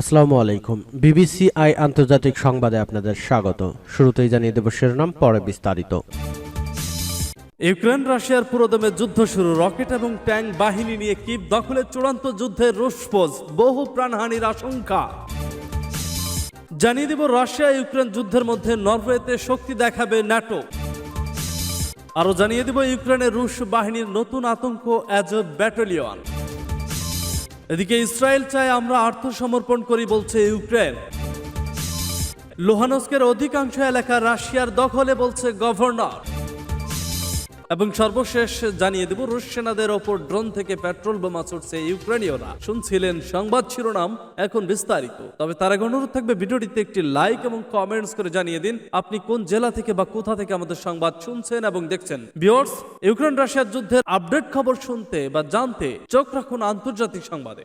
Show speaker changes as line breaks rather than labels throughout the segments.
আসসালামু আলাইকুম। BBC I আন্তর্জাতিক সংবাদে আপনাদের স্বাগত। শুরুতেই জানিয়ে দেব শিরোনাম, পরে বিস্তারিত।
ইউক্রেন, রাশিয়ার পুরোদমে যুদ্ধ শুরু। রকেট এবং ট্যাঙ্ক বাহিনী নিয়ে কিপ দখলের চূড়ান্ত যুদ্ধের রুশপোজ বহু প্রাণহানির আশঙ্কা। জানিয়ে দেব, রাশিয়া, ইউক্রেন যুদ্ধের মধ্যে নরওয়েতে শক্তি দেখাবে ন্যাটো। আরও জানিয়ে দেব, ইউক্রেনের রুশ বাহিনীর নতুন আতঙ্ক অ্যাজ এ ব্যাটালিয়ন এদিকে ইসরায়েল চায় আমরা আত্মসমর্পণ করি বলছে ইউক্রেন। লোহানস্কের অধিকাংশ এলাকা রাশিয়ার দখলে বলছে গভর্নর। এবং সর্বশেষ জানিয়ে দেব রুশ সেনাদের ওপর ড্রোন থেকে পেট্রোল বোমা ছুটছে ইউক্রেনীয়রা। শুনছিলেন সংবাদ শিরোনাম, এখন বিস্তারিত। তবে তার আগে অনুরোধ থাকবে, ভিডিওটিতে একটি লাইক এবং কমেন্টস করে জানিয়ে দিন, আপনি কোন জেলা থেকে বা কোথা থেকে আমাদের সংবাদ শুনছেন এবং দেখছেন। ভিউয়ার্স ইউক্রেন রাশিয়ার যুদ্ধের আপডেট খবর শুনতে বা জানতে চোখ রাখুন আন্তর্জাতিক সংবাদে।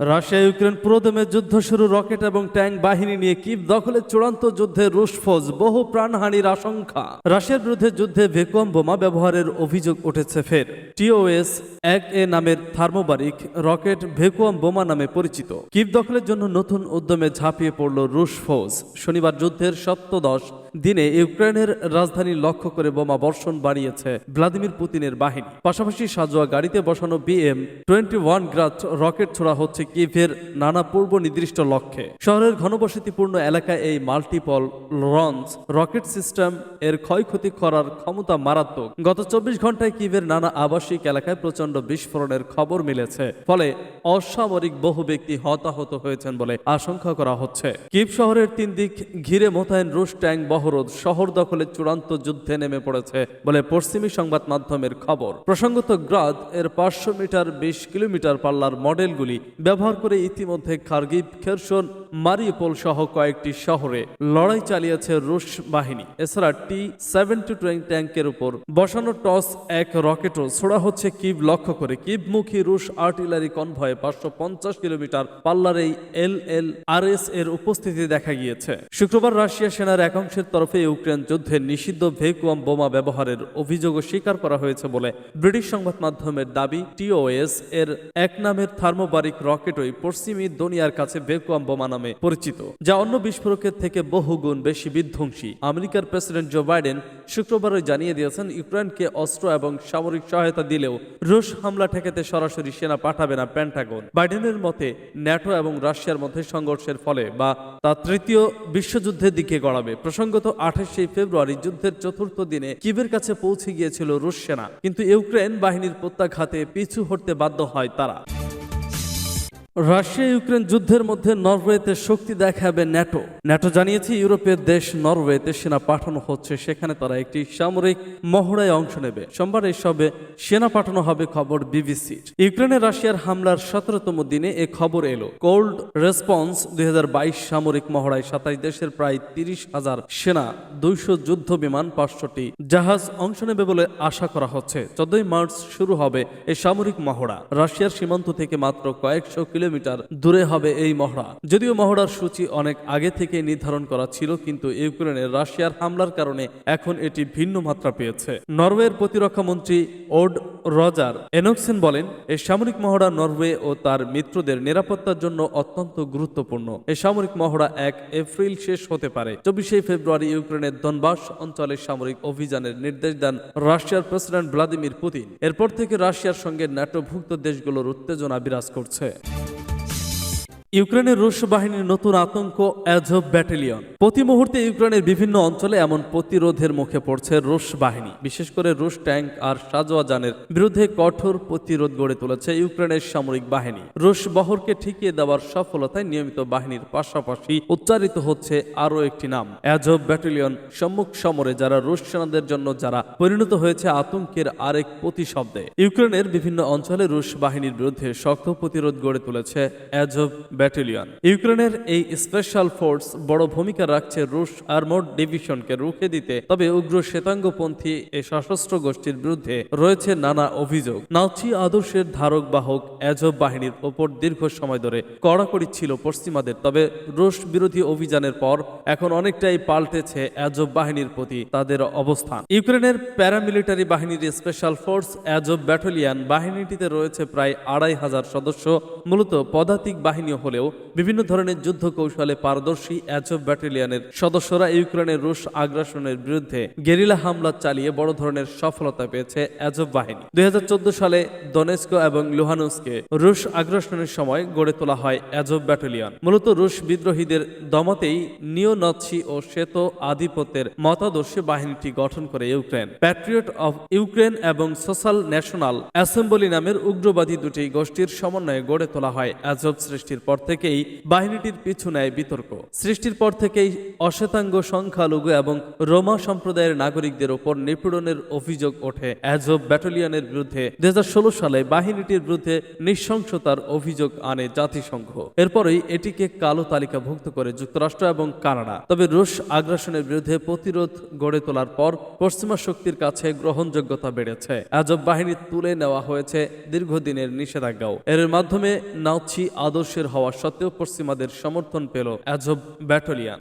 রাশিয়া ইউক্রেন প্রথমে যুদ্ধ শুরু, রকেট এবং ট্যাঙ্ক বাহিনী নিয়ে কিভ দখলের চূড়ান্ত যুদ্ধে রুশ ফৌজ বহু প্রাণহানির আশঙ্কা। রাশিয়ার বিরুদ্ধে যুদ্ধে ভেকুয়াম বোমা ব্যবহারের অভিযোগ উঠেছে ফের। টিওএস এক এ নামের থার্মোবারিক রকেট ভেকুয়াম বোমা নামে পরিচিত। কিভ দখলের জন্য নতুন উদ্যমে ঝাঁপিয়ে পড়ল রুশ ফৌজ শনিবার যুদ্ধের সপ্তদশ দিনে ইউক্রেনের রাজধানী লক্ষ্য করে বোমা বর্ষণ বাড়িয়েছে ভ্লাদিমির পুতিনের বাহিনী। পাশাপাশি সাজোয়া গাড়িতে বসানো BM twenty one Grad rocket ছোড়া হচ্ছে কিভের নানা পূর্ব নির্দিষ্ট লক্ষ্যে। শহরের ঘনবসতিপূর্ণ এলাকায় এই মাল্টিপল লঞ্চ রকেট সিস্টেম এর ক্ষয়ক্ষতি করার ক্ষমতা মারাত্মক। গত চব্বিশ ঘন্টায় কিভের নানা আবাসিক এলাকায় প্রচণ্ড বিস্ফোরণের খবর মিলেছে, ফলে অসামরিক বহু ব্যক্তি হতাহত হয়েছেন বলে আশঙ্কা করা হচ্ছে। কিভ শহরের তিন দিক ঘিরে মোতায়েন রুশ ট্যাঙ্ক বহরদ শহর দখলের চূড়ান্ত যুদ্ধে নেমে পড়েছে, বলে পশ্চিমী সংবাদ মাধ্যমের খবর। প্রসঙ্গত গ্রাদ এর পাঁচশো মিটার, বিশ কিলোমিটার পাল্লার মডেলগুলি ব্যবহার করে ইতিমধ্যে খার্গিভ খেরসন মারিউপোল সহ কয়েকটি শহরে লড়াই চালিয়েছে রুশ বাহিনী। এছাড়া টি সেভেন্টি টোয়েন্টি ট্যাঙ্কের উপর বসানো টস এক রকেটও ছোড়া হচ্ছে কিভ লক্ষ্য করে। কিবমুখী রুশ আর্টিলারি কনভয়ে পাঁচশো পঞ্চাশ কিলোমিটার পাল্লার এই এল এল আর এস এর উপস্থিতি দেখা গিয়েছে। শুক্রবার রাশিয়া সেনার একাংশের তরফে ইউক্রেন যুদ্ধে নিষিদ্ধ ভেকুয়াম বোমা ব্যবহারের অভিযোগও স্বীকার করা হয়েছে বলে ব্রিটিশ সংবাদ মাধ্যমের দাবি, টিওএস এর এক নামের থার্মোবারিক রকেটই পশ্চিমী দুনিয়ার কাছে ভেকুয়াম বোমা নামে পরিচিত, যা অন্য বিস্ফোরকের থেকে বহুগুণ বেশি বিধ্বংসী। আমেরিকার প্রেসিডেন্ট জো বাইডেন শুক্রবারই জানিয়ে দিয়েছেন, ইউক্রেনকে অস্ত্র এবং সামরিক সহায়তা দিলেও রুশ হামলা ঠেকাতে সরাসরি সেনা পাঠাবে না প্যান্টাগন। বাইডেনের মতে, ন্যাটো এবং রাশিয়ার মধ্যে সংঘর্ষের ফলে বা তা তৃতীয় বিশ্বযুদ্ধের দিকে গড়াবে। প্রসঙ্গত আঠাশে ফেব্রুয়ারি যুদ্ধের চতুর্থ দিনে কিবের কাছে পৌঁছে গিয়েছিল রুশ সেনা। কিন্তু ইউক্রেন বাহিনীর প্রত্যাঘাতে পিছু হটতে বাধ্য হয় তারা। রাশিয়া, ইউক্রেন যুদ্ধের মধ্যে নরওয়েতে শক্তি দেখাবে ন্যাটো। ন্যাটো জানিয়েছে, ইউরোপের দেশ নরওয়েতে সেনা পাঠানো হচ্ছে। সেখানে তারা একটি সামরিক মহড়ায় অংশ নেবে। সোমবার এসবে সেনা পাঠানো হবে খবর বিবিসির। ইউক্রেনে রাশিয়ার হামলার সতেরোতম দিনে এ খবর এলো। কোল্ড রেসপন্স দুই সামরিক মহড়ায় সাতাশ দেশের প্রায় তিরিশ হাজার সেনা, দুইশো যুদ্ধ বিমান, পাঁচশোটি জাহাজ অংশ নেবে বলে আশা করা হচ্ছে। চোদ্দই মার্চ শুরু হবে এই সামরিক মহড়া। রাশিয়ার সীমান্ত থেকে মাত্র কয়েকশো কিলোমিটার দূরে হবে এই মহড়া। যদিও মহড়ার সূচি অনেক আগে থেকে নির্ধারণ করা ছিল, কিন্তু ইউক্রেনের রাশিয়ার হামলার কারণে এখন এটি ভিন্ন মাত্রা পেয়েছে। নরওয়ের প্রতিরক্ষা মন্ত্রী ওড রজার এনক্সেন বলেন এই সামরিক মহড়া নরওয়ে ও তার মিত্রদের নিরাপত্তার জন্য অত্যন্ত গুরুত্বপূর্ণ। এই সামরিক মহড়া এক এপ্রিল শেষ হতে পারে। চব্বিশে ফেব্রুয়ারি ইউক্রেনের দনবাস অঞ্চলে সামরিক অভিযানের নির্দেশ দেন রাশিয়ার প্রেসিডেন্ট ভ্লাদিমির পুতিন। এরপর থেকে রাশিয়ার সঙ্গে ন্যাটোভুক্ত দেশগুলোর উত্তেজনা বিরাজ করছে। ইউক্রেনের রুশ বাহিনীর নতুন আতঙ্ক অ্যাজব ব্যাটালিয়ন প্রতি মুহূর্তে ইউক্রেনের বিভিন্ন অঞ্চলে এমন প্রতিরোধের মুখে পড়ছে রুশ বাহিনী। বিশেষ করে রুশ ট্যাঙ্ক আর সাজোয়া যানের বিরুদ্ধে কঠোর প্রতিরোধ গড়ে তুলেছে ইউক্রেনের সামরিক বাহিনী। রুশ বহরকে ঠিকিয়ে দেওয়ার সফলতায় নিয়মিত বাহিনীর পাশাপাশি উচ্চারিত হচ্ছে আরও একটি নাম অ্যাজব ব্যাটালিয়ন সম্মুখ সমরে যারা রুশ সেনাদের জন্য, যারা পরিণত হয়েছে আতঙ্কের আরেক প্রতিশব্দে। ইউক্রেনের বিভিন্ন অঞ্চলে রুশ বাহিনীর বিরুদ্ধে শক্ত প্রতিরোধ গড়ে তুলেছে অ্যাজব ব্যাটালিয়ন। ইউক্রেনের এই স্পেশাল ফোর্স বড় ভূমিকা রাখছে রুশ আর্মোড ডিভিশনকে রুখে দিতে, তবে উগ্র শ্বেতাঙ্গপন্থী এই সশস্ত্র গোষ্ঠীর বিরুদ্ধে রয়েছে নানা অভিযোগ। নাচি আদর্শের ধারক বাহক অ্যাজব বাহিনীর ওপর দীর্ঘ সময় ধরে কড়াকড়ি ছিল পশ্চিমাদের, তবে রুশ বিরোধী অভিযানের পর এখন অনেকটাই পাল্টেছে অ্যাজব বাহিনীর প্রতি তাদের অবস্থান। ইউক্রেনের প্যারামিলিটারি বাহিনীর স্পেশাল ফোর্স অ্যাজব ব্যাটালিয়ান বাহিনীটিতে রয়েছে প্রায় আড়াই হাজার সদস্য, মূলত পদাতিক বাহিনী হলেও বিভিন্ন ধরনের যুদ্ধ কৌশলে পারদর্শী অ্যাজব ব্যাটালিয়নের সদস্যরা ইউক্রেনের রুশ আগ্রাসনের বিরুদ্ধে গেরিলা হামলা চালিয়ে বড় ধরনের সফলতা পেয়েছে অ্যাজব বাহিনী দুই সালে দনেস্ক এবং লুহানুসকে রুশ আগ্রাসনের সময় গড়ে তোলা হয় অ্যাজব ব্যাটালিয়ন মূলত রুশ বিদ্রোহীদের দমাতেই নিও নৎসি ও শ্বেত আধিপত্যের মতাদর্শী বাহিনীটি গঠন করে ইউক্রেন। প্যাট্রিয়ট অফ ইউক্রেন এবং সোশ্যাল ন্যাশনাল অ্যাসেম্বলি নামের উগ্রবাদী দুটি গোষ্ঠীর সমন্বয়ে গড়ে তোলা হয় অ্যাজব সৃষ্টির পর থেকেই বাহিনীটির পিছু নেয় বিতর্ক। সৃষ্টির পর থেকেই অশ্বেতাঙ্গ, সংখ্যালঘু এবং রোমা সম্প্রদায়ের নাগরিকদের ওপর নিপীড়নের অভিযোগ ওঠে। অ্যাজব ব্যাটালিয়নের বিরুদ্ধে দুই সালে বাহিনীটির বিরুদ্ধে নৃশংসতার অভিযোগ আনে জাতিসংঘ। এরপরই এটিকে কালো তালিকাভুক্ত করে যুক্তরাষ্ট্র এবং কানাডা। তবে রুশ আগ্রাসনের বিরুদ্ধে প্রতিরোধ গড়ে তোলার পর পশ্চিমা শক্তির কাছে গ্রহণযোগ্যতা বেড়েছে। আজব বাহিনী তুলে নেওয়া হয়েছে দীর্ঘদিনের নিষেধাজ্ঞাও। এর মাধ্যমে নাউছি আদর্শের হওয়া সত্ত্বেও পশ্চিমাদের সমর্থন পেল অ্যাজব ব্যাটালিয়ান।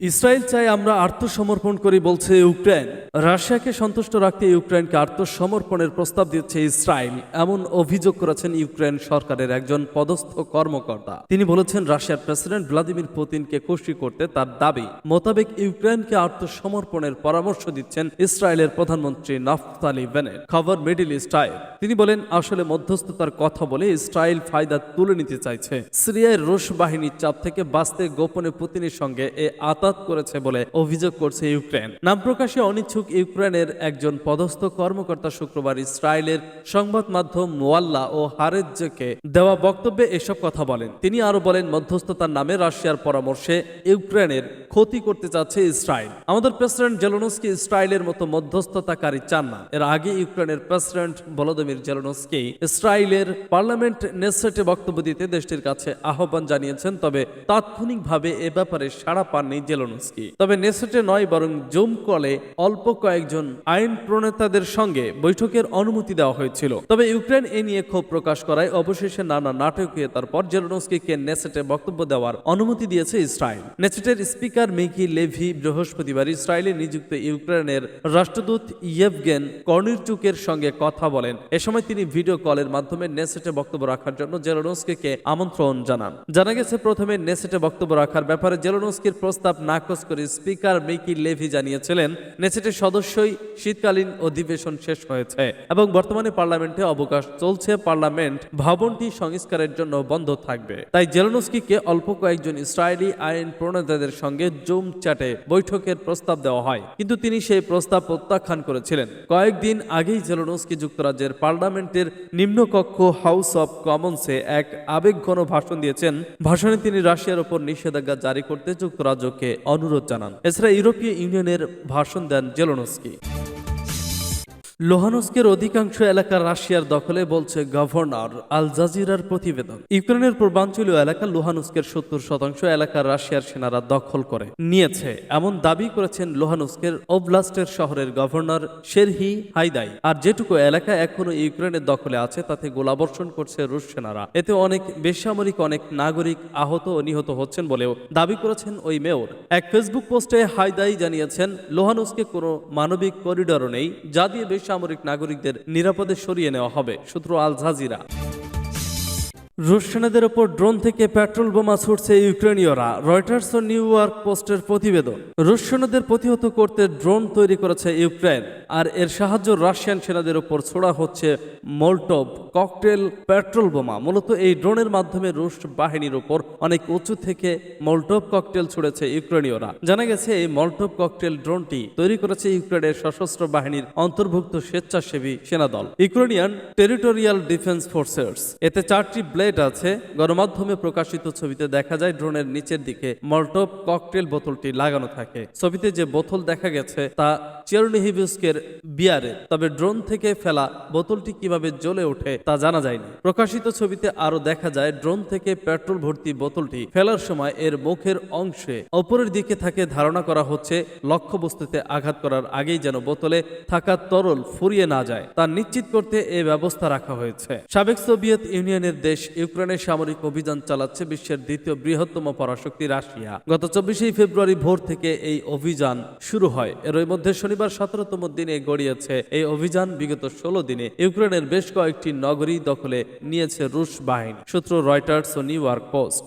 ইসরায়েল চাই আমরা আত্মসমর্পণ করি বলছে ইউক্রেন। রাশিয়াকে সন্তুষ্ট রাখতে ইউক্রেনকে আত্মসমর্পণের প্রস্তাব দিচ্ছে ইসরায়েল। এমন অভিযোগ করেছেন ইউক্রেন সরকারের একজন পদস্থ কর্মকর্তা। তিনি বলেছেন, রাশিয়ার প্রেসিডেন্ট ভ্লাদিমির পুতিনকে খুশি করতে তার দাবি মোতাবেক ইউক্রেনকে আত্মসমর্পণের পরামর্শ দিচ্ছেন ইসরায়েলের প্রধানমন্ত্রী নাফতালি বেনেট খবর মিডিল ইস্টাইল তিনি বলেন, আসলে মধ্যস্থতার কথা বলে ইসরায়েল ফায়দা তুলে নিতে চাইছে। সিরিয়ায় রুশ বাহিনীর চাপ থেকে বাঁচতে গোপনে পুতিনের সঙ্গে এ আতাত করেছে বলে অভিযোগ করছে ইউক্রেন। নাম প্রকাশে অনিচ্ছুক ইউক্রেনের একজন পদস্থ কর্মকর্তা শুক্রবার ইসরায়েলের সংবাদ মাধ্যম মোয়াল্লা ও হারেজকে দেওয়া বক্তব্যে এসব কথা বলেন। তিনি আরও বলেন, মধ্যস্থতার নামে রাশিয়ার পরামর্শে ইউক্রেনের ক্ষতি করতে চাচ্ছে ইসরায়েল। আমাদের প্রেসিডেন্ট জেলোনস্কি ইসরায়েলের মতো মধ্যস্থতাকারী চান না। এর আগে ইউক্রেনের প্রেসিডেন্ট ভলোদিমির জেলোনস্কি ইসরায়েলের পার্লামেন্ট নেসেটে বক্তব্য দিতে দেশটির কাছে আহ্বান জানিয়েছেন, তবে তাৎক্ষণিকভাবে এ ব্যাপারে সাড়া পাননি জেলোনস্কি তবে নেসেটে নয়, বরং জুম কলে অল্প কয়েকজন আইন প্রণেতাদের সঙ্গে বৈঠকের অনুমতি দেওয়া হয়েছিল। তবে ইউক্রেন এ নিয়ে ক্ষোভ প্রকাশ করায় অবশেষে নানা নাটকীয়তার পর জেলোনস্কিকে নেসেটে বক্তব্য দেওয়ার অনুমতি দিয়েছে ইসরায়েল। নেসেটের স্পিকার মেকি লেভি বৃহস্পতিবার ইসরায়েলে নিযুক্ত ইউক্রেনের রাষ্ট্রদূত ইয়েভগেন কর্নিরচুকের সঙ্গে কথা বলেন। এ সময় তিনি ভিডিও কলের মাধ্যমে নেসেটে বক্তব্য রাখার জন্য জেলোনস্কিকে আমন্ত্রণ জানান। জানা গেছে, প্রথমে নেসেটে বক্তব্য রাখার ব্যাপারে জেলোনস্কির প্রস্তাব নাকচ করে স্পিকার মেকি লেভি জানিয়েছিলেন, নেসেটের সদস্যই শীতকালীন অধিবেশন শেষ হয়েছে এবং বর্তমানে পার্লামেন্টে অবকাশ চলছে। পার্লামেন্ট ভবনটি সংস্কারের জন্য বন্ধ থাকবে। তাই জেলোনস্কিকে অল্প কয়েকজন ইসরায়েলি আইন প্রণেতাদের সঙ্গে জুম চ্যাটে বৈঠকের প্রস্তাব দেওয়া হয়। কিন্তু তিনি সেই প্রস্তাব প্রত্যাখ্যান করেছিলেন। কয়েকদিন আগেই জেলোনস্কি যুক্তরাজ্যের পার্লামেন্টের নিম্নকক্ষ হাউস অব কমন্সে এক আবেগঘন ভাষণ দিয়েছেন। ভাষণে তিনি রাশিয়ার ওপর নিষেধাজ্ঞা জারি করতে যুক্তরাজ্যকে অনুরোধ জানান। এছাড়া ইউরোপীয় ইউনিয়নের ভাষণ দেন জেলোনস্কি। লোহানস্কের অধিকাংশ এলাকা রাশিয়ার দখলে বলছে গভর্নর আল জাজিরার প্রতিবেদন। ইউক্রেনের পূর্বাঞ্চলীয় এলাকা লোহানুস্কের সত্তর শতাংশ এলাকা রাশিয়ার সেনারা দখল করে নিয়েছে। এমন দাবি করেছেন লোহানুস্কের ওবলাস্টের শহরের গভর্নর শেরহি হাইদাই। আর যেটুকু এলাকা এখনও ইউক্রেনের দখলে আছে, তাতে গোলাবর্ষণ করছে রুশ সেনারা। এতে অনেক বেসামরিক, অনেক নাগরিক আহত ও নিহত হচ্ছেন বলেও দাবি করেছেন ওই মেয়র। এক ফেসবুক পোস্টে হাইদাই জানিয়েছেন, লোহানুস্কে কোনো মানবিক করিডরও নেই, যা দিয়ে বেসামরিক নাগরিকদের নিরাপদে সরিয়ে নেওয়া হবে সূত্র আল জাজিরা। রুশ সেনাদের ওপর ড্রোন থেকে পেট্রোল বোমা ছুটছে ইউক্রেনীয়রা। রয়টার্স ও নিউ ইয়র্ক পোস্টের প্রতিবেদন। রুশ সেনাদের প্রতিহত করতে ড্রোন তৈরি করেছে ইউক্রেন। আর এর সাহায্য রাশিয়ান সেনাদের ওপর ছোড়া হচ্ছে মোল্টোভ ককটেল পেট্রোল বোমা। মূলত এই ড্রোনের মাধ্যমে রুশ বাহিনীর ওপর অনেক উঁচু থেকে মল্টোভ ককটেল ছুড়েছে ইউক্রেনীয়রা। জানা গেছে, এই মল্টোভ ককটেল ড্রোনটি তৈরি করেছে ইউক্রেনের সশস্ত্র বাহিনীর অন্তর্ভুক্ত স্বেচ্ছাসেবী সেনাদল। Ukrainian territorial defence forces. এতে চারটি ব্লেড প্লেট আছে। গণমাধ্যমে প্রকাশিত ছবিতে দেখা যায় ড্রোনের নিচের দিকে মল্টপ ককটেল বোতলটি লাগানো থাকে। ছবিতে যে বোতল দেখা গেছে তা চেরনিহিবিস্কের বিয়ারে। তবে ড্রোন থেকে ফেলা বোতলটি কীভাবে জ্বলে ওঠে তা জানা যায়নি। প্রকাশিত ছবিতে আরও দেখা যায়, ড্রোন থেকে পেট্রোল ভর্তি বোতলটি ফেলার সময় এর মুখের অংশে অপরের দিকে থাকে ধারণা করা হচ্ছে, লক্ষ্যবস্তুতে আঘাত করার আগেই যেন বোতলে থাকা তরল ফুরিয়ে না যায়। তা নিশ্চিত করতে এ ব্যবস্থা রাখা হয়েছে। সাবেক সোভিয়েত ইউনিয়নের দেশ ইউক্রেনের সামরিক অভিযান চালাচ্ছে বিশ্বের দ্বিতীয় বৃহত্তম পরাশক্তি রাশিয়া। গত চব্বিশে ফেব্রুয়ারি ভোর থেকে এই অভিযান শুরু হয়। এর মধ্যে শনিবার সতেরোতম দিনে গড়িয়েছে এই অভিযান। বিগত ষোলো দিনে ইউক্রেনের বেশ কয়েকটি নগরী দখলে নিয়েছে রুশ বাহিনী, সূত্র রয়টার্স ও নিউ ইয়র্ক পোস্ট।